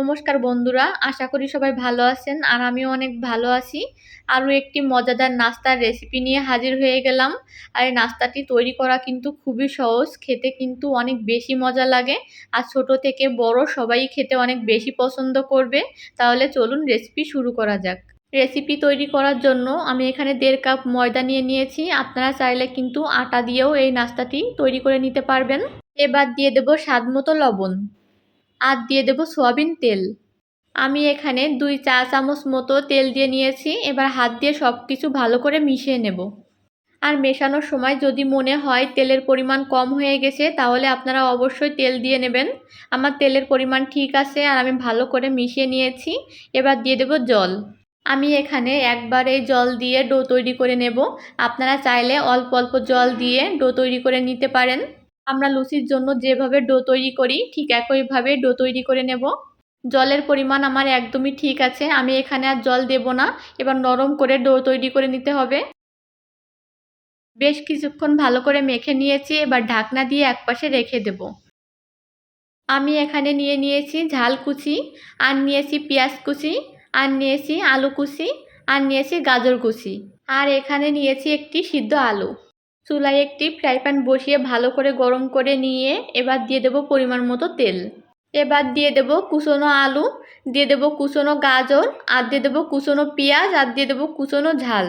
নমস্কার বন্ধুরা, আশা করি সবাই ভালো আছেন আর আমিও অনেক ভালো আছি। আরও একটি মজাদার নাস্তার রেসিপি নিয়ে হাজির হয়ে গেলাম। আর এই নাস্তাটি তৈরি করা কিন্তু খুবই সহজ, খেতে কিন্তু অনেক বেশি মজা লাগে। আর ছোট থেকে বড় সবাই খেতে অনেক বেশি পছন্দ করবে। তাহলে চলুন রেসিপি শুরু করা যাক। রেসিপি তৈরি করার জন্য আমি এখানে দেড় কাপ ময়দা নিয়ে নিয়েছি। আপনারা চাইলে কিন্তু আটা দিয়েও এই নাস্তাটি তৈরি করে নিতে পারবেন। এবার দিয়ে দেবো স্বাদ মতো লবণ। আর দিয়ে দেবো সোয়াবিন তেল। আমি এখানে দুই চা চামচ মতো তেল দিয়ে নিয়েছি, এবার হাত দিয়ে সব কিছু ভালো করে মিশিয়ে নেব। আর মেশানোর সময় যদি মনে হয় তেলের পরিমাণ কম হয়ে গেছে, তাহলে আপনারা অবশ্যই তেল দিয়ে নেবেন। আমার তেলের পরিমাণ ঠিক আছে আর আমি ভালো করে মিশিয়ে নিয়েছি, এবার দিয়ে দেব জল। আমি এখানে একবারে জল দিয়ে ডো তৈরি করে নেব। আপনারা চাইলে অল্প অল্প জল দিয়ে ডো তৈরি করে নিতে পারেন। আমরা লুচির জন্য যেভাবে ডো তৈরি করি, ঠিক একইভাবে ডো তৈরি করে নেব। জলের পরিমাণ আমার একদমই ঠিক আছে, আমি এখানে আর জল দেব না। এবার নরম করে ডো তৈরি করে নিতে হবে। বেশ কিছুক্ষণ ভালো করে মেখে নিয়েছি, এবার ঢাকনা দিয়ে একপাশে রেখে দেব। আমি এখানে নিয়ে নিয়েছি ঝাল কুচি, আর নিয়েছি পেঁয়াজ কুচি, আর নিয়েছি আলু কুচি, আর নিয়েছি গাজর কুচি। আর এখানে নিয়েছি একটি সিদ্ধ আলু। চুলায় একটি ফ্রাই প্যান বসিয়ে ভালো করে গরম করে নিয়ে এবার দিয়ে দেব পরিমাণ মতো তেল। এবার দিয়ে দেব কুচনো আলু, দিয়ে দেব কুচনো গাজর, আর দিয়ে দেবো কুচনো পেঁয়াজ, আর দিয়ে দেবো কুচনো ঝাল।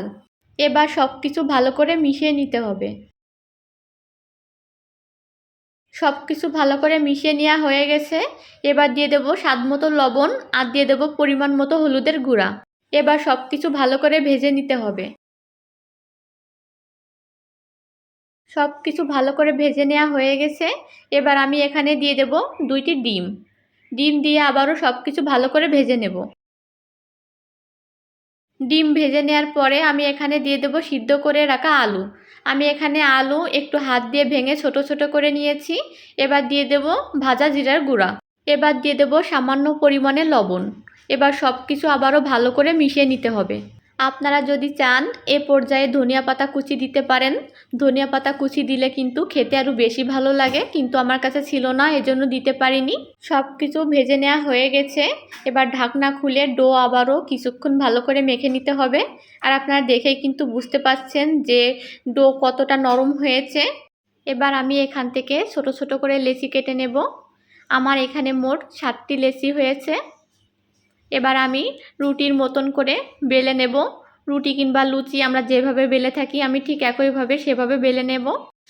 এবার সব কিছু ভালো করে মিশিয়ে নিতে হবে। সব কিছু ভালো করে মিশিয়ে নেওয়া হয়ে গেছে। এবার দিয়ে দেবো স্বাদ মতো লবণ, আর দিয়ে দেবো পরিমাণ মতো হলুদের গুঁড়া। এবার সব কিছু ভালো করে ভেজে নিতে হবে। সব কিছু ভালো করে ভেজে নেওয়া হয়ে গেছে। এবার আমি এখানে দিয়ে দেব দুইটি ডিম। ডিম দিয়ে আবারও সব কিছু ভালো করে ভেজে নেব। ডিম ভেজে নেওয়ার পরে আমি এখানে দিয়ে দেব সিদ্ধ করে রাখা আলু। আমি এখানে আলু একটু হাত দিয়ে ভেঙে ছোট ছোট করে নিয়েছি। এবার দিয়ে দেব ভাজা জিরার গুঁড়া। এবার দিয়ে দেব সামান্য পরিমাণে লবণ। এবার সব কিছু আবারও ভালো করে মিশিয়ে নিতে হবে। আপনারা যদি চান, এ পর্যায়ে ধনিয়া পাতা কুচি দিতে পারেন। ধনিয়া পাতা কুচি দিলে কিন্তু খেতে আরও বেশি ভালো লাগে, কিন্তু আমার কাছে ছিল না, এজন্য দিতে পারিনি। সব কিছু ভেজে নেওয়া হয়ে গেছে। এবার ঢাকনা খুলে ডো আবারও কিছুক্ষণ ভালো করে মেখে নিতে হবে। আর আপনারা দেখেই কিন্তু বুঝতে পাচ্ছেন যে ডো কতটা নরম হয়েছে। এবার আমি এখান থেকে ছোট ছোট করে লেচি কেটে নেব। আমার এখানে মোট সাতটি লেচি হয়েছে। এবার আমি রুটির মতন করে বেলে নেব। রুটি কিংবা লুচি আমরা যেভাবে বেলে থাকি, আমি ঠিক একইভাবে সেভাবে বেলে নেব।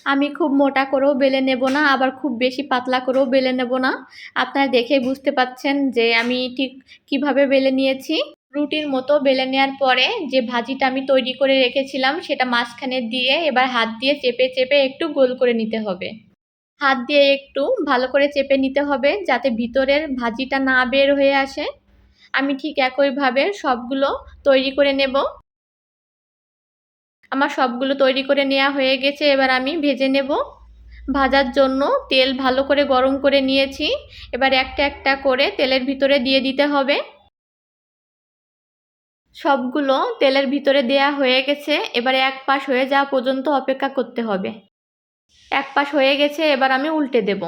আমি খুব মোটা করেও বেলে নেব না, আবার খুব বেশি পাতলা করেও বেলে নেব না। আপনারা দেখে বুঝতে পাচ্ছেন যে আমি ঠিক কীভাবে বেলে নিয়েছি। রুটির মতো বেলে নেওয়ার পরে যে ভাজিটা আমি তৈরি করে রেখেছিলাম, সেটা মাঝখানে দিয়ে এবার হাত দিয়ে চেপে চেপে একটু গোল করে নিতে হবে। হাত দিয়ে একটু ভালো করে চেপে নিতে হবে, যাতে ভিতরের ভাজিটা না বের হয়ে আসে। আমি ঠিক একইভাবে সবগুলো তৈরি করে নেব। আমার সবগুলো তৈরি করে নেওয়া হয়ে গেছে, এবার আমি ভেজে নেব। ভাজার জন্য তেল ভালো করে গরম করে নিয়েছি। এবার একটা একটা করে তেলের ভিতরে দিয়ে দিতে হবে। সবগুলো তেলের ভিতরে দেয়া হয়ে গেছে, এবার এক পাশ হয়ে যাওয়া পর্যন্ত অপেক্ষা করতে হবে। এক পাশ হয়ে গেছে, এবার আমি উল্টে দেব।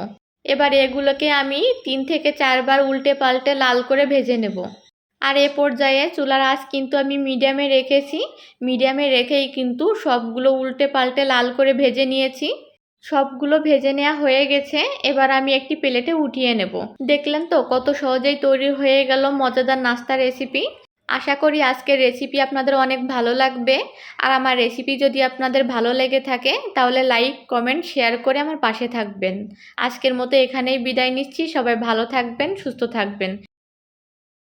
এবার এগুলোকে আমি তিন থেকে চারবার উল্টে পাল্টে লাল করে ভেজে নেব। আর এ পর্যায়ে চুলার আঁচ কিন্তু আমি মিডিয়ামে রেখেছি। মিডিয়ামে রেখেই কিন্তু সবগুলো উল্টে পাল্টে লাল করে ভেজে নিয়েছি। সবগুলো ভেজে নেওয়া হয়ে গেছে। এবার আমি একটি প্লেটে উঠিয়ে নেব। দেখলেন তো কত সহজেই তৈরি হয়ে গেল মজাদার নাস্তা রেসিপি। আশা করি আজকের রেসিপি আপনাদের অনেক ভালো লাগবে। আর আমার রেসিপি যদি আপনাদের ভালো লেগে থাকে, তাহলে লাইক কমেন্ট শেয়ার করে আমার পাশে থাকবেন। আজকের মতো এখানেই বিদায় নিচ্ছি। সবাই ভালো থাকবেন, সুস্থ থাকবেন।